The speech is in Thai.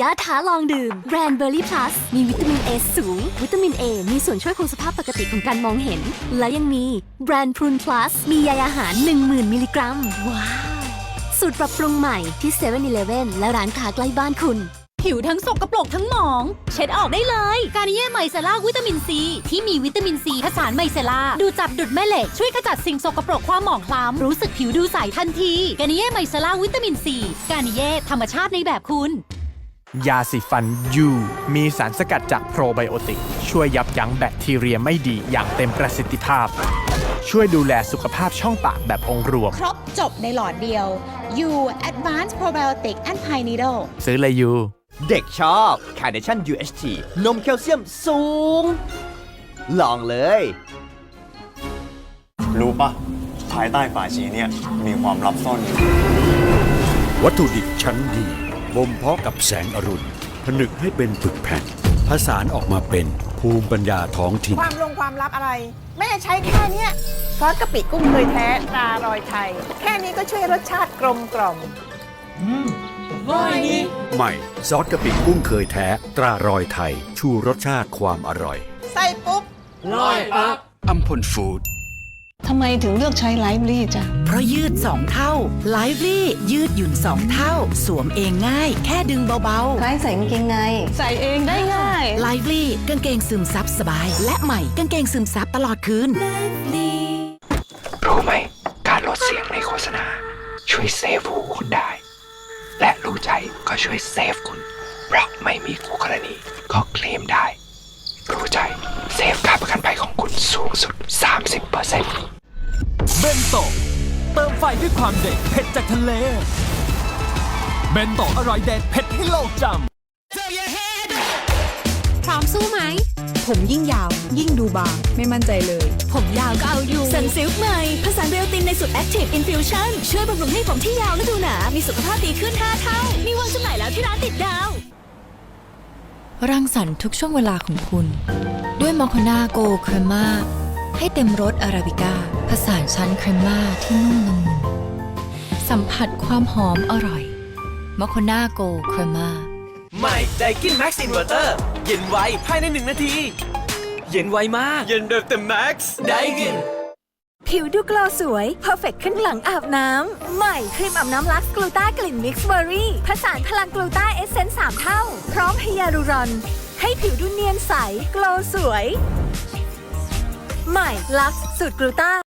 ยาท้าลองดื่มแบรนด์เบอร์รี่พลัสมีวิตามินเอสูง วิตามินเอมีส่วนช่วยคงสภาพปกติของการมองเห็น และยังมีแบรนด์พรูนพลัสมีใยอาหาร 10,000 มิลลิกรัม ว้าว สูตรปรับปรุงใหม่ที่7 e เ e ่ e อและร้านค้าใกล้บ้านคุณ ผิวทั้งสกปรกทั้งหมอง เช็ดออกได้เลย การเย่ไมเซล่าวิตามินซี ที่มีวิตามินซีผสานไมเซล่าดูจับดุดแม่เหล็กช่วยขจัดสิ่งสกปรกความหมองคล้ำรู้สึกผิวดูใสทันทีการเย่ไมเซล่าวิตามินซีการเย่ธรรมชาติในแบบคุณ ยาสีฟันยูมีสารสกัดจากโปรไบโอติก ช่วยยับยั้งแบคทีเรียไม่ดีอย่างเต็มประสิทธิภาพ ช่วยดูแลสุขภาพช่องปากแบบองค์รวม ครบจบในหลอดเดียว U Advanced Probiotic and Pine Needle ซื้อเลยยู เด็กชอบ Carnation UHT นมแคลเซียมสูง ลองเลย รู้ปะภายใต้ฝาชีเนี่ย มีความลับซ่อนอยู่ วัตถุดิบชั้นดี บ่มเพาะกับแสงอรุณ ผนึกให้เป็นปึกแผ่นผสานออกมาเป็นภูมิปัญญาท้องถิ่น ความลงความลับอะไร แม่ใช้แค่เนี้ยซอสกะปิกุ้งเคยแท้ตรารอยไทย แค่นี้ก็ช่วยรสชาติกลมกล่อมใหม่ซอสกะปิกุ้งเคยแท้ ตรารอยไทย ชูรสชาติความอร่อย ใส่ปุ๊บอัมพลฟู้ด ทำไมถึงเลือกใช้ไลฟ์ลี่จ้ะ เพราะยืด 2 เท่าไลฟ์ลี่ยืดหยุ่น 2 เท่า สวมเองง่าย แค่ดึงเบาคล้ายใส่กางเกงใน ใส่เองได้ง่ายๆไลฟ์ลี่กางเกงซึมซับสบาย และใหม่กางเกงซึมซับตลอดคืน รู้ไหม การลดเสียงในโฆษณา ช่วยเซฟหูคุณได้ และรู้ใจก็ช่วยเซฟคุณ เพราะไม่มีคู่กรณีก็เคลมได้ รู้ใจเซฟค่าประกันภัยของคุณสูงสุด 30% เบนโตะเติมไฟด้วยความเด็ดเผ็ดจากทะเล เบนโตะอร่อยเด็ดเผ็ดให้โลกจำพร้อมสู้ไหม ผมยิ่งยาว ยิ่งดูบางไม่มั่นใจเลย ผมยาวก็เอาอยู่สันซิลค์ใหม่ผสานเบลตินในสูตร Active Infusion ช่วยบำรุงให้ผมที่ยาวและดูหนา มีสุขภาพดีขึ้น 5 เท่า มีวางจำหน่ายแล้วที่ร้านติดดาว รังสรรค์ทุกช่วงเวลาของคุณ ด้วยมอคนาโกเครม่าให้เต็มรสอาราบิก้า ผสานชั้นเครม่าที่นุ่มละมุนสัมผัสความหอมอร่อยมอคนาโกเครม่าใหม่ไดกินแม็กซ์อินเวอร์เตอร์เย็นไวภายในหนึ่งนาที เย็นไวมาก เย็นแบบเต็มแม็กซ์ไดกินผิวดูกลอสวย perfect ขึ้นหลังอาบน้ำ ใหม่ครีมอาบน้ำลักซ์กลูต้ากลิ่นมิกซ์เบอร์รี่ผสานพลังกลูต้าเอเซนส์3เท่า พร้อมไฮยาลูรอน ให้ผิวดูเนียนใสกลอสวย ใหม่ลักซ์สูตรกลูต้า